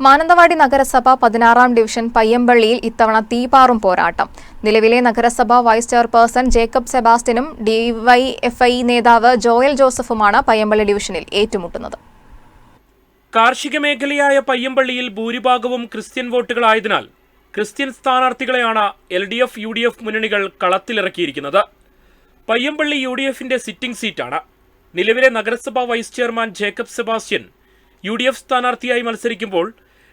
മാനന്തവാടി നഗരസഭ പതിനാറാം ഡിവിഷൻ പയ്യമ്പള്ളിയിൽ ഇത്തവണ തീപാറും പോരാട്ടം. നിലവിലെ നഗരസഭ വൈസ് ചെയർപേഴ്സൺ ജേക്കബ് സെബാസ്റ്റിനും ഡിവൈഎഫ്ഐ നേതാവ് ജോയൽ ജോസഫുമാണ് പയ്യമ്പള്ളി ഡിവിഷനിൽ ഏറ്റുമുട്ടുന്നത്. കാർഷിക മേഖലയായ പയ്യമ്പള്ളിയിൽ ഭൂരിഭാഗവും ക്രിസ്ത്യൻ വോട്ടുകളായതിനാൽ Christian സ്ഥാനാർത്ഥികളെയാണ് L D F U D F മുന്നണികൾ കളത്തിലിറക്കിയിരിക്കുന്നത്. പയ്യമ്പള്ളി യു ഡി എഫിന്റെ സിറ്റിംഗ് സീറ്റാണ്. നിലവിലെ നഗരസഭാ vice chairman Jacob Sebastian U D F സ്ഥാനാർത്ഥിയായി മത്സരിക്കുമ്പോൾ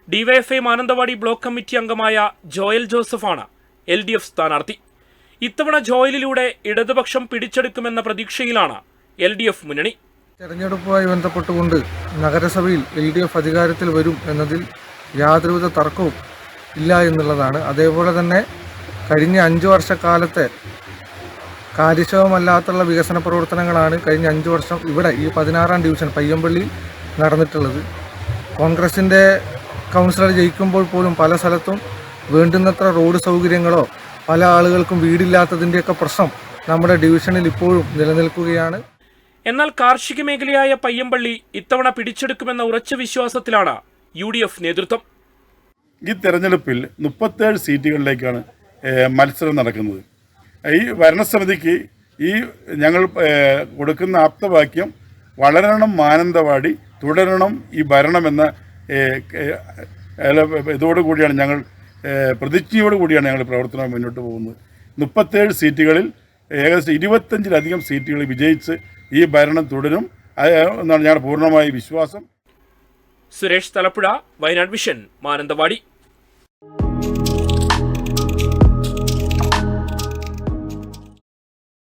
ഡിവൈഎഫ്ഐ മാനന്തവാടി ബ്ലോക്ക് കമ്മിറ്റി അംഗമായ ജോയൽ ജോസഫാണ് എൽ ഡി എഫ് സ്ഥാനാർത്ഥി. ഇത്തവണ ജോയലിലൂടെ ഇടതുപക്ഷം പിടിച്ചെടുക്കുമെന്ന പ്രതീക്ഷയിലാണ് എൽ ഡി എഫ് മുന്നണി. തെരഞ്ഞെടുപ്പുമായി ബന്ധപ്പെട്ടുകൊണ്ട് നഗരസഭയിൽ എൽ ഡി എഫ് അധികാരത്തിൽ വരും എന്നതിൽ യാതൊരുവിധ തർക്കവും ഇല്ല എന്നുള്ളതാണ്. അതേപോലെ തന്നെ കഴിഞ്ഞ അഞ്ച് വർഷക്കാലത്തെ കാര്യക്ഷമമല്ലാത്തുള്ള വികസന പ്രവർത്തനങ്ങളാണ് കഴിഞ്ഞ അഞ്ച് വർഷം ഇവിടെ ഈ പതിനാറാം ഡിവിഷൻ പയ്യമ്പള്ളി നടന്നിട്ടുള്ളത്. കോൺഗ്രസിന്റെ കൗൺസിലർ ജയിക്കുമ്പോൾ പോലും പല സ്ഥലത്തും വേണ്ടുന്നത്ര റോഡ് സൗകര്യങ്ങളോ പല ആളുകൾക്കും വീടില്ലാത്തതിന്റെയൊക്കെ പ്രശ്നം നമ്മുടെ ഡിവിഷനിൽ ഇപ്പോഴും നിലനിൽക്കുകയാണ്. എന്നാൽ കാർഷിക മേഖലയായ പയ്യമ്പള്ളി ഇത്തവണ പിടിച്ചെടുക്കുമെന്ന ഉറച്ച വിശ്വാസത്തിലാണ് യു ഡി എഫ് നേതൃത്വം. ഈ തെരഞ്ഞെടുപ്പിൽ മുപ്പത്തേഴ് സീറ്റുകളിലേക്കാണ് മത്സരം നടക്കുന്നത്. ഈ ഭരണസമിതിക്ക് ഈ ഞങ്ങൾ കൊടുക്കുന്ന ആപ്തവാക്യം വളരണം മാനന്തവാടി തുടരണം ഈ ഭരണമെന്ന ഇതോടുകൂടിയാണ് ഞങ്ങൾ പ്രതിജ്ഞയോട് കൂടിയാണ് ഞങ്ങൾ പ്രവർത്തനം മുന്നോട്ട് പോകുന്നത്. മുപ്പത്തേഴ് സീറ്റുകളിൽ ഏകദേശം ഇരുപത്തഞ്ചിലധികം സീറ്റുകൾ വിജയിച്ച് ഈ ഭരണം തുടരും. എന്നാണ് ഞങ്ങളുടെ പൂർണമായ വിശ്വാസം. സുരേഷ് തലപ്പുഴ വയനാട് വിഷൻ മാനന്തവാടി.